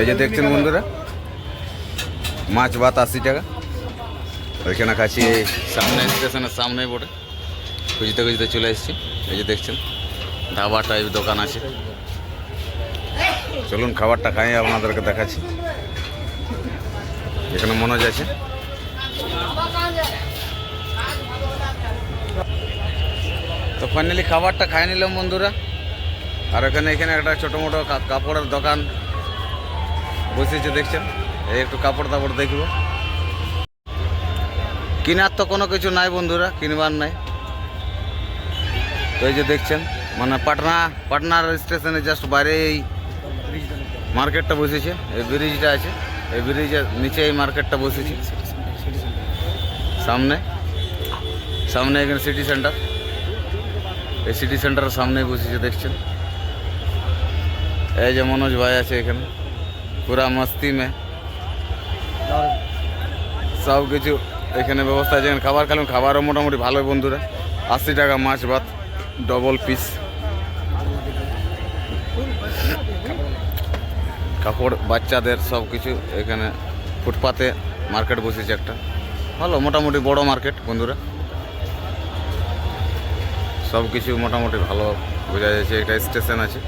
এই যে দেখছেন বন্ধুরা, মাছ ভাত আশি টাকা। ওইখানে কাছে সামনে, স্টেশনের সামনে বটে। খুঁজতে খুঁজতে চলে এসেছি। এই যে দেখছেন, ধাবা টাইপ দোকান আছে। চলুন, খাবারটা খাই, আপনাদেরকে দেখাচ্ছি। এখানে মনোজ আছে। তো ফাইনালি খাবারটা খাই নিলাম বন্ধুরা। আর এখানে এখানে একটা ছোটো মোটো কাপড়ের দোকান বসেছে দেখছেন? এই একটু কাপড় তাপড় দেখব। কেনার তো কোনো কিছু নাই বন্ধুরা, কিনবার নাই। তো এই যে দেখছেন মানে পাটনা, পাটনার স্টেশনে জাস্ট বাইরে এই মার্কেটটা বসেছে, এই ব্রিজটা আছে। এই ব্রিজের নিচে এই মার্কেটটা বসেছে। সামনে সামনে এখানে সিটি সেন্টার এই সিটি সেন্টারের সামনে বসেছে, দেখছেন? এই যে মনোজ ভাই আছে এখানে। পুরা মস্তি মে। সব কিছু এখানে ব্যবস্থা আছে। খাবার খেলাম, খাবারও মোটামুটি ভালো বন্ধুরা। আশি টাকা মাছ ভাত ডবল পিস কাপড়, বাচ্চাদের সব কিছু এখানে ফুটপাতে মার্কেট বসেছে একটা। ভালো, মোটামুটি বড় মার্কেট বন্ধুরা। সব কিছু মোটামুটি ভালো বোঝা যাচ্ছে। একটা স্টেশন আছে।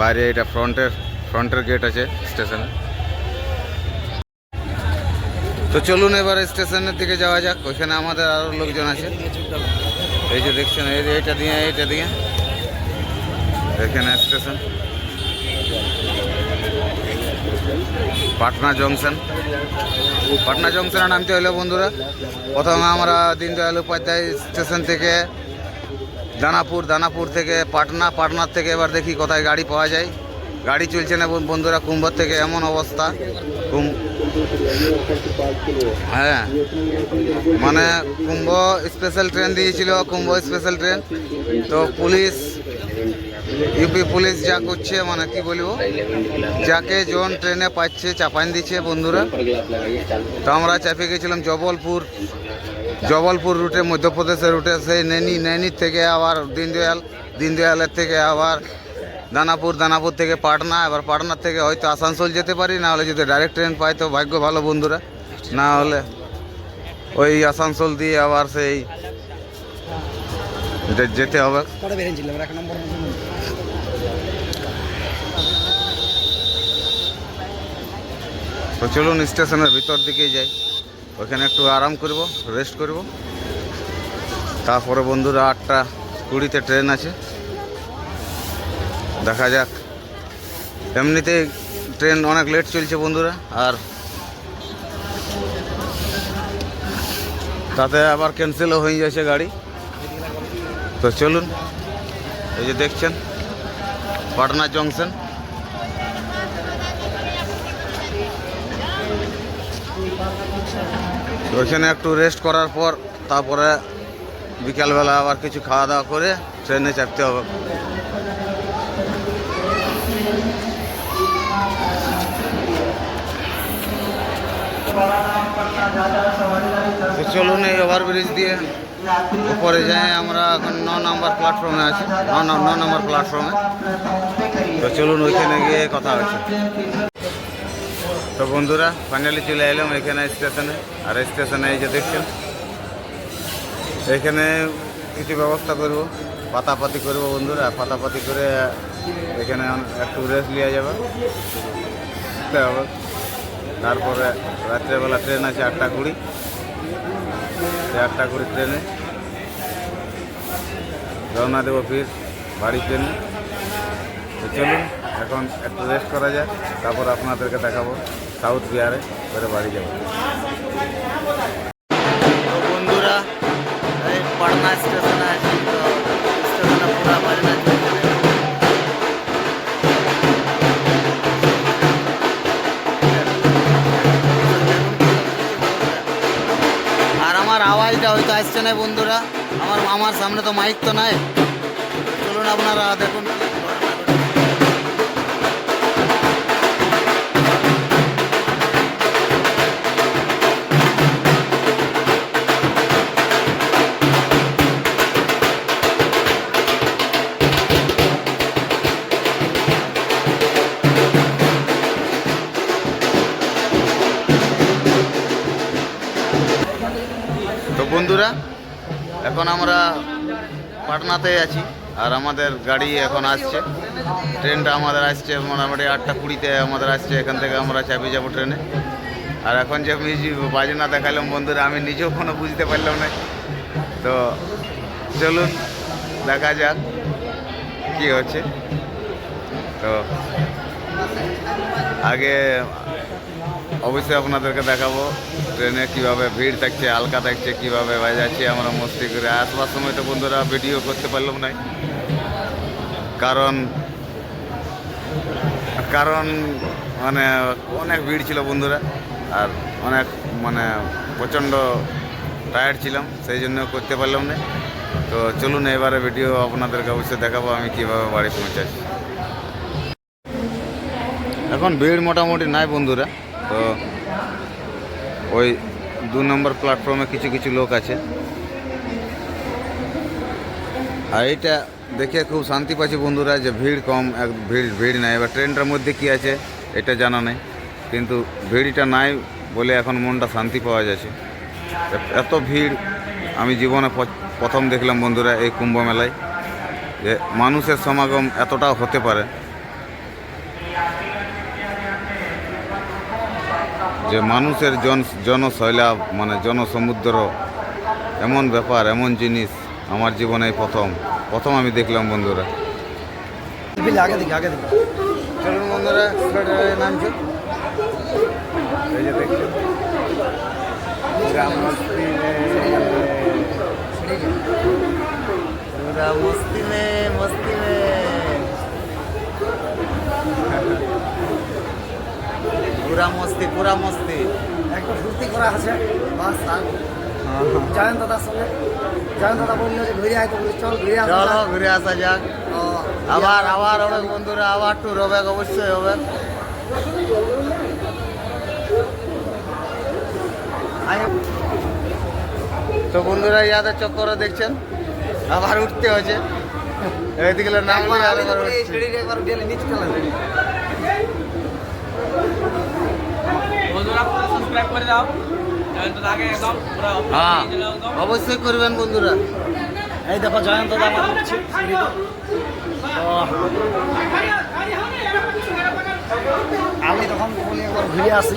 বাইরে এটা ফ্রন্টের ফ্রন্টের গেট আছে স্টেশনে। তো চলুন এবার স্টেশনের দিকে যাওয়া যাক, ওইখানে আমাদের আরও লোকজন আছে। এই যে দেখছেন, এই যে এইটা দিয়ে এইটা দিয়ে। এখানে স্টেশন। পাটনা জংশন। পাটনা জংশনে নামতে হলো বন্ধুরা, প্রথমে আমরা দীনদয়াল উপাধ্যায় স্টেশন থেকে দানাপুর দানাপুর থেকে পাটনা, পাটনার থেকে এবার দেখি কোথায় গাড়ি পাওয়া যায়। গাড়ি চলছে না বন্ধুরা, কুম্ভর থেকে এমন অবস্থা। হ্যাঁ। মানে কুম্ভ স্পেশাল ট্রেন দিয়েছিল, কুম্ভ স্পেশাল ট্রেন তো পুলিশ ইউপি পুলিশ যা করছে মানে কি বলব, যাকে জন ট্রেনে পাচ্ছে চাপান দিচ্ছে বন্ধুরা। তো আমরা চাপে গেছিলাম জবলপুর। জবলপুর রুটে মধ্যপ্রদেশের রুটে সেই নৈনি নৈনির থেকে আবার দিনদয়াল দীনদয়ালের থেকে আবার দানাপুর দানাপুর থেকে পাটনা এবার পাটনার থেকে হয়তো আসানসোল যেতে পারি না হলে যদি ডাইরেক্ট ট্রেন পাই তো ভাগ্য ভালো বন্ধুরা। না হলে ওই আসানসোল দিয়ে আবার সেই যেতে হবে। তো চলুন স্টেশনের ভিতর দিকে যাই। ওখানে একটু আরাম করব রেস্ট করব। তারপরে বন্ধুরা আটটা কুড়িতে ট্রেন আছে। দেখা যাক। এমনিতে ট্রেন অনেক লেট চলছে বন্ধুরা, আর তাতে আবার ক্যান্সেলও হয়ে যাচ্ছে গাড়ি। তো চলুন, এই যে দেখছেন, পাটনা জংশন ওইখানে একটু রেস্ট করার পর তারপরে বিকালবেলা আবার কিছু খাওয়া দাওয়া করে ট্রেনে চাপতে হবে। তো চলুন এই ওভারব্রিজ দিয়ে উপরে যাই, আমরা এখন ন নম্বর প্ল্যাটফর্মে আছি। ন নম্বর প্ল্যাটফর্মে তো চলুন ওইখানে গিয়ে কথা হচ্ছে। তো বন্ধুরা ফাইনালি চলে এলাম এখানে স্টেশনে। আর স্টেশনে এই যে দেখছেন, এখানে কিছু ব্যবস্থা করব, পাতাপাতি করব বন্ধুরা। পাতাপাতি করে এখানে একটু রেস্ট নেওয়া যাবে। তারপরে রাত্রেবেলা ট্রেন আছে আটটা কুড়ি। আটটা কুড়ি ট্রেনে রওনা দেবো ফির বাড়ি ট্রেনে তো চলুন, এখন একটু রেস্ট করা যায় তারপর আপনাদেরকে দেখাবো। সাউথ বিহারে করে বাড়ি যাব। বন্ধুরা, এই পাটনা তো স্টেশনে পুরা আর আমার আওয়াজটা হয়তো আসছে না বন্ধুরা, আমার আমার সামনে তো মাইক তো নাই। চলুন আপনারা দেখুন। এখন আমরা পাটনাতে আছি, আর আমাদের গাড়ি এখন আসছে। ট্রেনটা আমাদের আসছে মোটামুটি আটটা কুড়িতে আমাদের আসছে, এখান থেকে আমরা চাপে যাব ট্রেনে। আর এখন যে মিউজিক বাজনা দেখালাম, বন্ধুরা, আমি নিজেও কোনো বুঝতে পারলাম না। তো চলুন, দেখা যাক কি হচ্ছে। তো আগে অবশ্যই আপনাদেরকে দেখাবো ট্রেনে কীভাবে ভিড় থাকছে, হালকা থাকছে, কীভাবে বাজাচ্ছি, আমরা মস্তি করে আসবার সময় তো বন্ধুরা ভিডিও করতে পারলাম না। কারণ কারণ মানে অনেক ভিড় ছিল বন্ধুরা, আর অনেক মানে প্রচণ্ড টায়ার্ড ছিলাম, সেই জন্য করতে পারলাম না। তো চলুন এবারে ভিডিও আপনাদেরকে অবশ্যই দেখাবো আমি কীভাবে বাড়ি পৌঁছাচ্ছি। এখন ভিড় মোটামুটি নাই বন্ধুরা। তো ওই দু নম্বর প্ল্যাটফর্মে কিছু কিছু লোক আছে। আর এইটা দেখে খুব শান্তি পাচ্ছি বন্ধুরা যে ভিড় কম, এক ভিড় ভিড় নাই। এবার ট্রেনটার মধ্যে কি আছে, এটা জানা নেই। কিন্তু ভিড়টা নাই বলে এখন মনটা শান্তি পাওয়া যাচ্ছে। এত ভিড়, আমি জীবনে প্রথম দেখলাম বন্ধুরা এই কুম্ভ মেলায় যে মানুষের সমাগম এতটাও হতে পারে। যে মানুষের জন জনশৈলাভ মানে জনসমুদ্র এমন ব্যাপার এমন জিনিস আমার জীবনে প্রথম। প্রথম আমি দেখলাম বন্ধুরা। মস্তি মে মস্তি মে পুরা মস্তি পুরা মস্তি। একটা ফুর্তি করা আছে বাস আর জয়ন দাদার সঙ্গে? জয়ন দাদা বলল যে ঘুরে আয় তো চল ঘুরে আসা চলো ঘুরে আসা যাক। আবার আবার অনেক বন্ধুরা আবার ট্যুর হবে অবশ্যই হবে। তো বন্ধুরা ইয়াদের চক্করে দেখছেন আবার উঠতে হয়েছে। এদিকে নাম একবার উঠছে। হ্যাঁ অবশ্যই করবেন বন্ধুরা। এই দেখো জয়ন্ত আমি তখন বলি একবার ঘুরে আসি।